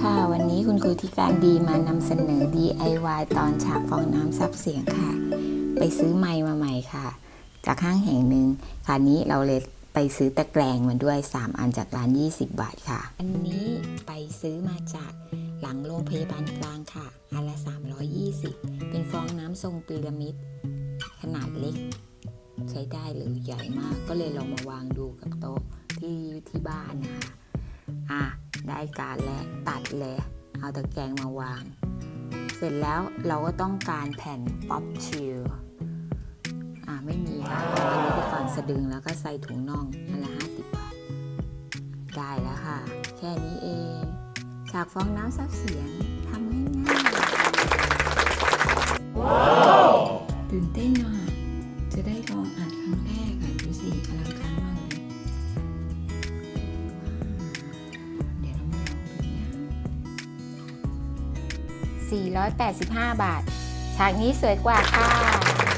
ค่ะ วันนี้คุณครูที่การดีมานำเสนอ DIY ตอนฉากฟองน้ำซับเสียงค่ะ ไปซื้อไมค์มาใหม่ค่ะ จากห้างแห่งหนึ่งคราวนี้เราเลยไปซื้อตะแกรงมาด้วย 3 อันจากร้าน 20 บาทค่ะ อันนี้ไปซื้อมาจากหลังโรงพยาบาลกลางค่ะ อันละ 320 เป็นฟองน้ำทรงพีระมิด ขนาดเล็ก ใช้ได้หรือใหญ่มากก็เลยลองมาวางดูกับ ได้การแล้วตัดเลยเอาตะแกรงมาวาง เสร็จแล้วเราก็ต้องการแผ่นป๊อปชิลอะไม่มีค่ะอันนี้ไปก่อนสะดึงแล้วก็ใส่ถุงน่องอันละห้าสิบบาท ได้แล้วค่ะ แค่นี้เองฉากฟองน้ำซับเสียงทำง่ายๆตื่นเต้นอะจะได้ลองอัดครั้งแรก 485 บาท ฉากนี้สวยกว่าค่ะ